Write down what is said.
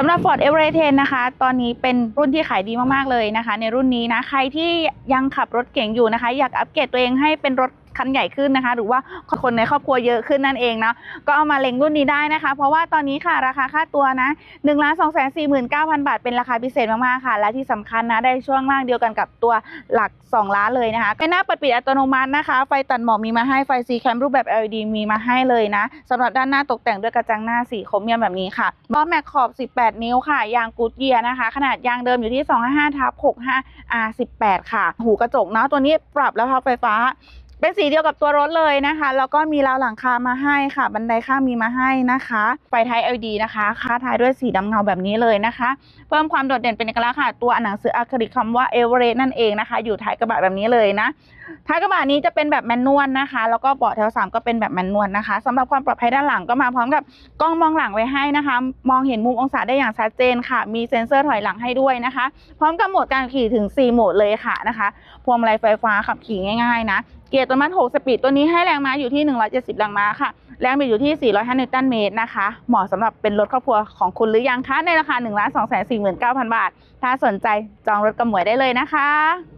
สำหรับ Ford Everest นะคะ ตอนนี้เป็นรุ่นที่ขายดีมากๆเลยนะคะ ในรุ่นนี้นะ ใครที่ยังขับรถเก่งอยู่นะคะ อยากอัปเกรดตัวเองให้เป็นรถ คันใหญ่ขึ้นนะคะ หรือว่าคนในครอบครัวเยอะขึ้นนั่นเองนะก็เอามาเล็งรุ่นนี้ได้นะคะ เพราะว่าตอนนี้ค่ะราคาค่าตัวนะ1 2 4 9 0 0 0บาทเป็นราคาพิเศษมากๆค่ะ และที่สำคัญนะได้ช่วงล่างเดียวกันกับตัวหลัก 2 ล้านเลยนะคะเป็นหน้าเปิดปิดอัตโนมัตินะคะ ไฟตัดหมอกมีมาให้ไฟซีแคมรูปแบบ LED มีมาให้เลยนะสำหรับด้านหน้าตกแต่งด้วยกระจังหน้าสีโครเมียมแบบนี้ค่ะล้อแม็กขอบ 18 นิ้วค่ะ ยางกูดเยียร์นะคะ ขนาดยางเดิมอยู่ที่ 255ทับ65 R18 ค่ะ หูกระจกเนาะตัวนี้ปรับแล้วพับไฟฟ้า เป็นสีเดียวกับตัวรถเลยนะคะ แล้วก็มีราวหลังคามาให้ค่ะ บันไดข้างมีมาให้นะคะ ไฟท้าย LED นะคะ ค่าท้ายด้วยสีดำเงาแบบนี้เลยนะคะ เพิ่มความโดดเด่นเป็นเอกลักษณ์ค่ะ ตัวหนังสืออะคริลิกคำว่าเอเวอเรสต์นั่นเองนะคะ อยู่ท้ายกระบะแบบนี้เลยนะ ท้ายกระบะนี้จะเป็นแบบแมนนวลนะคะ แล้วก็เบาะแถวสามก็เป็นแบบแมนนวลนะคะสำหรับความปลอดภัยด้านหลังก็มาพร้อมกับกล้องมองหลังไว้ให้นะคะ มองเห็นมุมองศาได้อย่างชัดเจนค่ะ มีเซ็นเซอร์ถอยหลังให้ด้วยนะคะ พร้อมกับโหมดการขี่ถึง 4 โหมดเลยค่ะนะคะ พวงมาลัยไฟฟ้าขับขี่ง่าย ๆ นะเกียร์ตัวมัด6สปีดตัวนี้ให้แรงม้าอยู่ที่ 170 แรงม้าค่ะ แรงบิดอยู่ที่ 405 นิวตันเมตรนะคะ เหมาะสำหรับเป็นรถครอบครัวของคุณหรือยังคะ ในราคา 1 2 4 9 0 0 0 บาท ถ้าสนใจจองรถกับหมวยได้เลยนะคะ